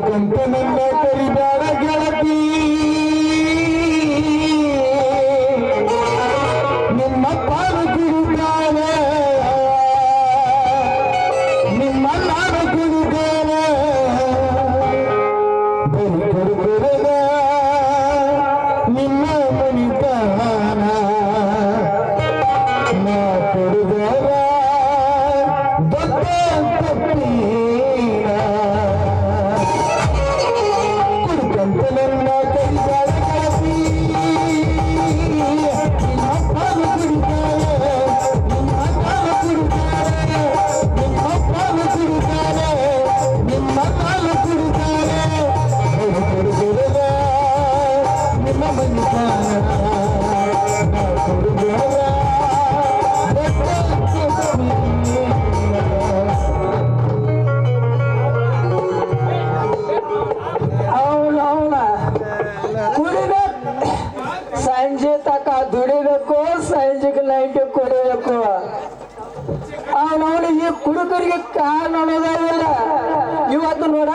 ಕುಡುಕಂತ ನನ್ನ ಕರಿಬೇಡ ಗೆಳತಿ ನಿಮ್ಮ ಪಾಲು ಕುಡಿದಾನೆ ನಿಮ್ಮ ನಾನು ಕುಡಿದಾನೆ ಬರಿ ಕುಡುಕರದ ನಿಮ್ಮ ಮನಿತನ ಸಂಜೆ ತಕ ದುಡಿಬೇಕು, ಸಂಜೆಗೆ ಕೊಡಿಬೇಕು. ಕುಡಿಬೇಕು ಅವನವನು ಈ ಕುಡುಕರಿಗೆ ಕಾರಣ ಅನ್ನೋದಾಗಿಲ್ಲ ಇವತ್ತು ನೋಡ,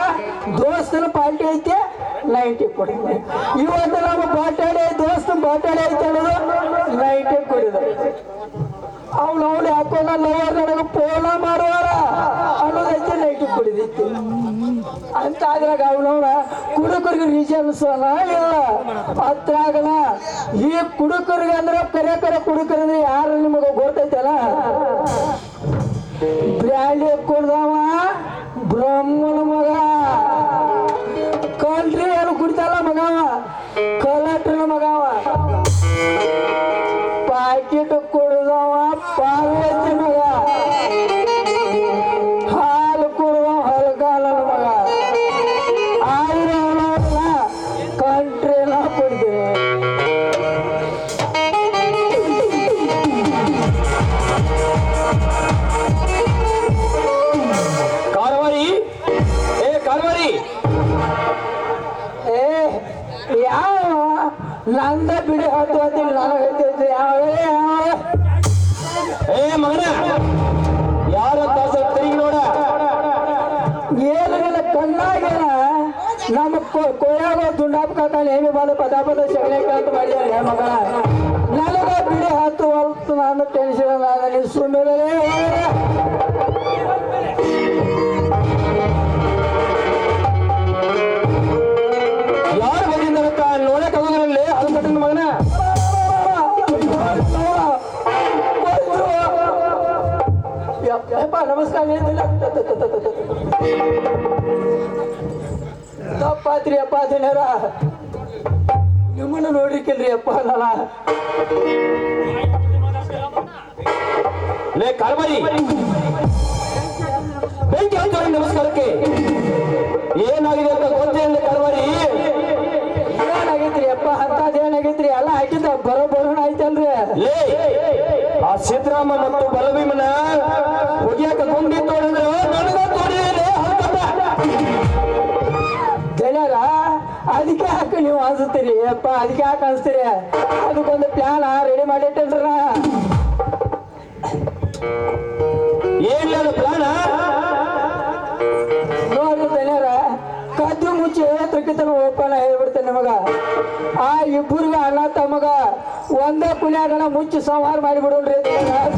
ದೋಸ್ತನ ಪಾರ್ಟಿ ಐತೆ. ನೈಂಟಿ ಕೊಡಿದ್ವಿ ಇವತ್ತು ನಮ್ಮ ಬಾಟಾಡಿ ದೋಸ್ತ ಬಾಟಾಡಿ ಐತೆ ಅನ್ನೋದು ನೈಂಟಿ ಕುಡಿದ ಅವ್ನು ಹಾಕೊಂಡ ಲವರ್ ನನಗೆ ಪೋಲ ಮಾಡುವಾರ ಅನ್ನೋದೈತೆ ನೈಟಿ ಕುಡಿದಿತ್ತು ಅಂತ ಆದ್ರಾಗ ಅವನವ್ರ ಕುಡುಕರಿಗೆ ರೀಸನ್ಸ್ ಇಲ್ಲ. ಅದ್ರಾಗನ ಈ ಕುಡುಕರಿಗೆ ಅಂದ್ರೆ ಕರೆ ಕರೆ ಕುಡುಕರಂದ್ರೆ ಯಾರು ನಿಮಗೆ ಗೊತ್ತೈತಲ್ಲ? ಬ್ರ್ಯಾಂಡಿ ಕುಡ್ದವ ಕಲಟ್ರನ ಮಗವ ನಂದ ಬಿಡಿ ಹತ್ತು ಅಂತ ನಾನು ಹೇಳ್ತಿದ್ದೆ ಏ ಮಗನ ಯಾರು ಸ್ವಲ್ಪ ತಿರುಗಿ ನೋಡ. ಏನಿಲ್ಲ ಕಣ್ಣಾಗೇನ ನಮ್ಮ ಕೊಯ್ಯಾಗ ದುಂಡಾಪ ಏನು ಹೇಗೆ ಬಂದ ಪದ ಪದ ಶಗಣೆ ಅಂತ ಮಾಡಿದಾನೆ ಮಗಳ ನನಗ ಬಿಡಿ ಹತ್ತು ಹೊಲ್ತು ನಾನು ಟೆನ್ಷನ್ ನಾನು ಸುಮ್ಮನೆ ಕಟ್ಟಿನ ಮಗನ? ಯಪ್ಪ, ನಮಸ್ಕಾರ ಹೇಳ್ತಿಲ್ಲ ತಪ್ಪಾತ್ರಿ ಅಪ್ಪ ಜನರ ನಿಮ್ಮನ್ನು ನೋಡ್ರಿಕಿಲ್ರಿ ಅಪ್ಪ ಅಲ್ಲ ಲೇ ಕಾರವಾರಿ ಬೆಂಕಿ ಹಚ್ಚೋರಿ ನಮಸ್ಕಾರಕ್ಕೆ. ಏನಾಗಿದೆ ಅಂತ ಗೊತ್ತೇಳಿ ಕಾರವಾರಿ ಏನಾಗೈತ್ರಿ ಅಪ್ಪ ಅಂತದ್ ಬರೋ ಬರೋಣ ಐತಲ್ರಿ ಆ ಸಿದ್ದರಾಮ ಮತ್ತು ಬಲಭೀಮನ ಹೊಗಿಯಾಕ ಗುಂಡಿ ತೋಡಿದ್ರು ನನಗ ತೋಡಿದ್ರೆ ಗೆಳೆಯರ ಅದಕ್ಕೆ ಹಾಕಿ ನೀವು ಅನ್ಸುತ್ತೀರಿ ಅಪ್ಪ ಅದಕ್ಕೆ ಹಾಕಿ ಅನ್ಸ್ತೀರಿ ಅದಕ್ಕೊಂದು ಪ್ಲಾನ್ ರೆಡಿ ಮಾಡಿಟ್ಟಲ್ರಿ ಏನ್ಲ ಪ್ಲಾನ ತಮಗ ಒಂದೇ ಕುಲಿಯಾಗಣ ಮುಚ್ಚಿ ಸಂಹಾರ ಮಾಡಿಬಿಡೋಣ್ರಿ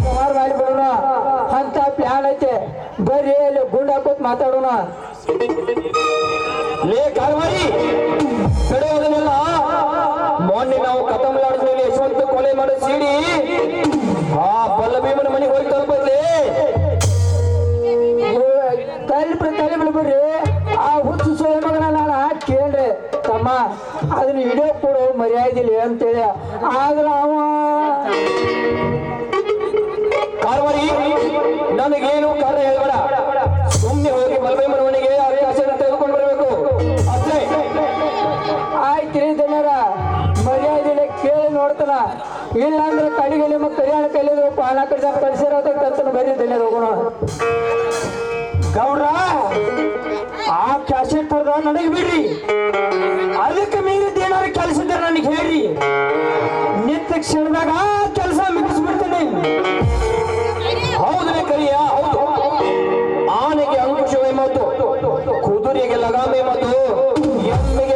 ಸಂಹಾರ ಮಾಡಿಬಿಡೋಣ. ಅಂತ ಪ್ಲಾನ್ ಐತೆ. ಬರ್ರಿ ಅಲ್ಲಿ ಗುಂಡ್ ಮಾತಾಡೋಣ. ಲೇ ಮರ್ಯಾದಿಲ್ಲ ಅಂತೇಳಿ. ಆದ್ರ ಅವ ಕಾರವಾರಿ ನನಗೇನು ಕಾರ್ಯ ಹೇಳ್ಬೇಡ. ಸುಮ್ಮನೆ ಹೋಗಿ ಮಲ್ಬೆ ಮನೆಗೆ ಅವಕಾಶ ತೆಗೆದುಕೊಂಡು ಬರಬೇಕು. ಅಷ್ಟೇ. ಆಯ್ತಿರಿ ಜನರ ಮರ್ಯಾದೆ ಕೇಳಿ ನೋಡ್ತಾನ. ಇಲ್ಲಾಂದ್ರೆ ಕಡಿಗೆ ನಿಮ್ಮ ಕರಿಯಾಣ ಕೈಲಿದ್ರು ಪಾನ ಕಡಿದ ಪರಿಸರ ತರ್ತನ ಬರೀ ಧನ್ಯದ ಹೋಗೋಣ. ಗೌಡ್ರ ಆ ಕ್ಯಾಸೆಟ್ ತರದ ನನಗೆ ಬಿಡ್ರಿ. ಅದಕ್ಕೆ ಮೀರಿದ ಏನಾದ್ರು ಕೆಲಸ ಇದ್ದರೆ ನನಗೆ ಹೇಳ್ರಿ. ನಿತ್ಯ ಕ್ಷಣದಾಗ ಕೆಲಸ ಮುಗಿಸ್ಬಿಡ್ತೇನೆ. ಹೌದ್ರಿ ಕರಿಯ, ಹೌದು. ಆನೆಗೆ ಅಂಕುಶವೇ ಮತ್ತು ಕುದುರೆಗೆ ಲಗಾಮಿ ಮತ್ತು ಎಮ್ಮಿಗೆ